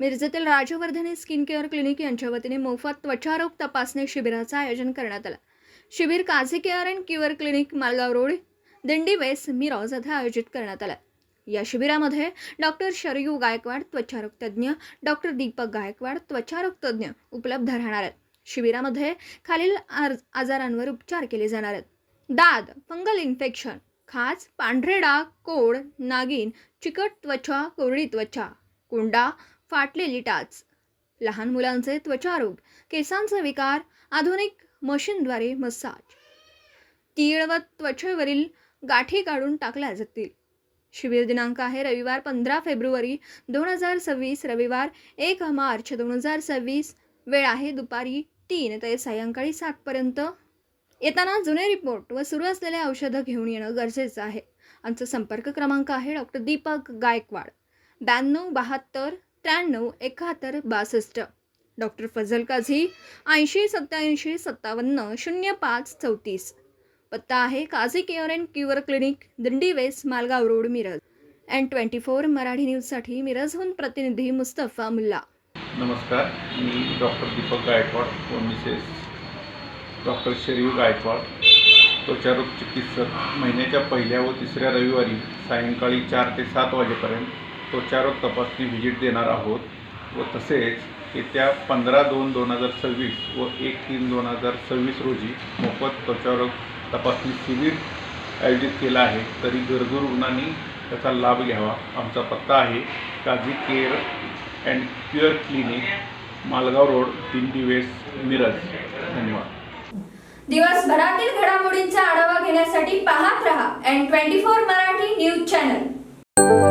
मिरजेतील Rajvardhani skin care clinic यांच्या वतीने मोफत त्वचारोग तपासणी शिबिराचं आयोजन करण्यात आलं. शिबिर Kazi care and cure clinic Malgaon road Dindi Ves Miraj येथे आयोजित करण्यात आलं. या शिबिरामध्ये डॉक्टर शरयू गायकवाड त्वचारोग तज्ज्ञ डॉक्टर दीपक गायकवाड त्वचारोग तज्ज्ञ उपलब्ध राहणार आहेत. शिबिरामध्ये खालील आजारांवर उपचार केले जाणार आहेत. दाद फंगल इन्फेक्शन खाज पांढरे डाग कोड नागिन चिकट त्वचा कोरडी त्वचा कोंडा फाटलेली टाच. लहान मुलांचे त्वचारोग केसांचे विकार आधुनिक मशीनद्वारे मसाज. तीळ व त्वचेवरील गाठी काढून टाकल्या जातील. शिबिर दिनांक आहे रविवार पंधरा फेब्रुवारी दोन हजार सव्वीस. रविवार एक मार्च दोन हजार सव्वीस. वेळ आहे दुपारी तीन ते सायंकाळी सातपर्यंत येताना जुने रिपोर्ट व सुरू असलेले औषधं घेऊन येणं गरजेचं आहे. आमचा संपर्क क्रमांक आहे डॉक्टर दीपक गायकवाड. ब्याण्णव बहात्तर त्र्याण्णव एकाहत्तर बासष्ट. डॉक्टर फजल काझी ऐंशी सत्याऐंशी सत्तावन्न शून्य पाच चौतीस. पत्ता आहे Kazi care and cure clinic Dindi Ves Malgaon road Miraj. And twenty four Marathi न्यूजसाठी मिरजहून प्रतिनिधी मुस्तफा मुल्ला. नमस्कार मी डॉक्टर दीपक गायकवाड व मिसेस डॉक्टर शरीव गायकवाड त्वचारोग चिकित्सक. महिन्याच्या पहिल्या व तिसऱ्या रविवारी सायंकाळी चार ते सात वाजेपर्यंत त्वचारोग तपासणी व्हिजिट देणार आहोत व तसेच येत्या पंधरा दोन दोन हजार सव्वीस व एक तीन दोन हजार सव्वीस रोजी मोफत त्वचारोग तपासणी शिबिर आयोजित केलं आहे. तरी गरजू रुग्णांनी त्याचा लाभ घ्यावा. आमचा पत्ता आहे Kazi care and cure clinic Malgaon road Dindi west Miraj. धन्यवाद. दिवसभरातील घडामोडींचा आढावा घेण्यासाठी पाहत रहा and twenty four Marathi news channel.